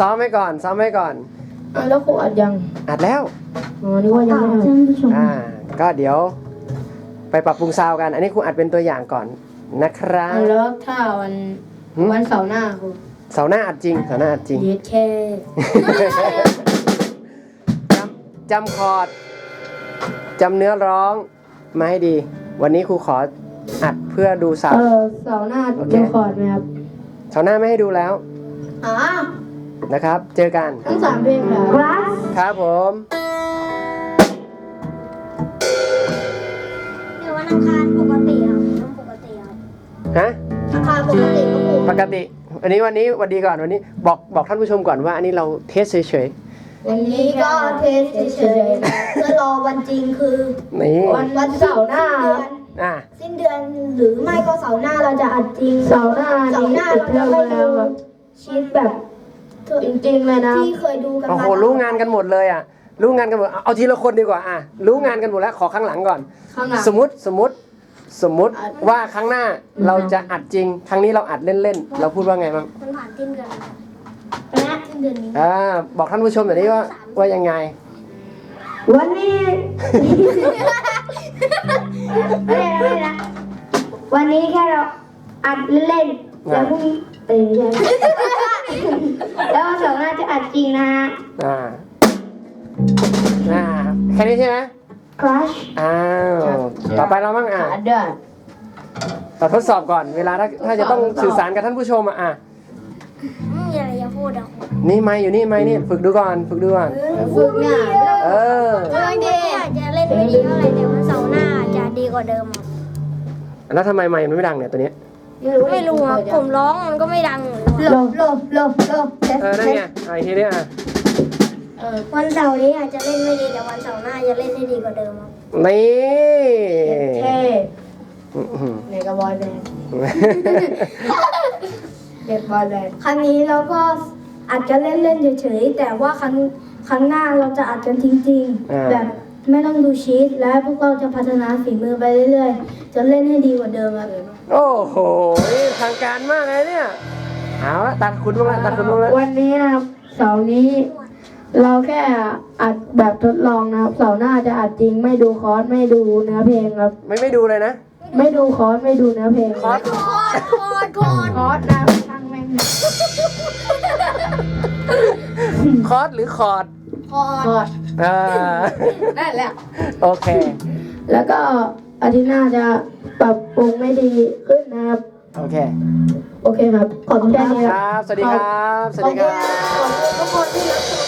ซ้อมไว้ก่อนซ้อมไว้ก่อน อะแล้วครูอัดยังอัดแล้ว อ๋อนึกว่ายังไม่ทท่านผู้ชมอ่า ก็เดี๋ยว ไปปรับปรุงซาวด์กัน อันนี้ครูอัดเป็นตัวอย่างก่อนนะคำรัอะบแล้วถ้าวันหืมวันเสาร์หน้าครูเสาร์หน้าอัดจริงเสาร์หน้าอัดจริง เย็ดแค่ จำจำคอร์ดจำเนื้อร้องมาให้ดี วันนี้ครูขออัดเพื่อดูซาวเอด์อเสาร์หน้าโอเค ดูคอร์ดไหมครับเสาร์หน้าไม่ให้ดูแล้ว อ๋อ นะครับ เจอกันทั้งสามเพลงเหรอครับผมเดี๋ยววันอังคารปกติครับวันปกติครับฮะอังคารปกติก็ครูปกติ อันนี้วันนี้วันดีก่อนวันนี้บอกบอกท่านผู้ชมก่อนว่าอันนี้เราเทสเฉยวันนี้นี่ก็ก็เทเทสสเฉเฉยยๆเพื่อรอวันจริงคือๆนี่ๆวันวันเสาร์หน้าสิ้นเดือนอะสิ้นเดือนหรือไม่ก็เสาร์หน้าเราจะอัดจริงเสาร์หน้าเสาร์หน้าติดเราเรื่จะองไม่มาดูแล้วครับชีตแบบ จริงๆเลยนะที่เคยดูกันโอ้มาโหรู้งานกันหมดเลยอะ รู้งานกันหมดเอาเอาทีละคนดีกว่าอะรู้งานกันหมดแล้วขอข้างหลังก่อน ข้างหลัง สมมติสมมติสมมติว่าครั้งหน้าเราจะอัดจริง ครั้งนี้เราอัดเล่นๆ เราพูดว่าไงบ้างมันผ่านสิ้นเดือนแล้วนะสิ้นเดือนนี้อ่าบอกท่านผู้ชมหน่อยดิว่าว่ายังไง วันนี้ไม่ได้ไม่ได้วันนี้แค่เราอัดเล่นๆแล้วพรุ่งนี้เออใช่ แล้ววันเสาร์หน้าจะอัดจริงนะฮะอ่าอ่าแค่นี้ใช่ไหม crush อ้าวต่อไปเราบ้างอะขาเดือดเราทดสอบก่อนเวลาถ้าถ้าจะต้องสื่อสารกับท่านผู้ชมอะอะมีอะไรจะพูดอะนี่ไม่อยู่นี่ไม่นี่ฝึกดูก่อนฝึกดูก่อนฝึกเนี่ยเออวันนี้อาจจะเล่นไม่ดีเท่าไหร่แต่วันเสาร์หน้าจะดีกว่าเดิมครับแล้วทำไมไม่มันไม่ดังเนี่ยตัวเนี้ย ไม่รู้ครับผมร้องมันก็ไม่ดังเลยลบลบลบลบเออนั่นไงอะอีกทีเนี้ยอะเออวันเสาร์นี้อาจจะเล่นไม่ดีแต่วันเสาร์หน้าจะเล่นได้ดีกว่าเดิมครับนี่เท่อื้อหือในกระบอยแบนด์เด็กบอยแบนด์ครั้งนี้เราก็อาจจะเล่นเล่นๆเฉยๆแต่ว่าครั้งครั้งหน้าเราจะอัดกันจริงอ่า ๆแบบ ไม่ต้องดูชีตและพวกเราจะพัฒนาฝีมือไปเรื่อยๆ จะเล่นให้ดีกว่าเดิมครับโอ้โหนี่ทางการมากเลยเนี่ย เอาละตัดคุณบ้างละตัดคุณบ้างละวันนี้นะครับเสาร์นี้ เราแค่อัดแบบทดลองนะครับเสาร์หน้าจะอัดจริงไม่ดูคอร์สไม่ดูเนื้อเพลงครับ ไม่ไม่ดูเลยนะ ไม่ดูคอร์สไม่ดูเนื้อเพลงคอร์สคอดคอดคอดคอร์สนะช่างแม่งคอร์สหรือคอร์ด คอคดอร์สอ่านั่นแหละโอเค แล้วก็อาทิตย์หน้าจะปรับปรุงไม่ดีขึ้นนะครับ โอเค โอเคครับ ขอบคุณแค่นี้คครับ รับ สวัสดีครับ สวัสดีครับ ขอบคุณทุกคนที่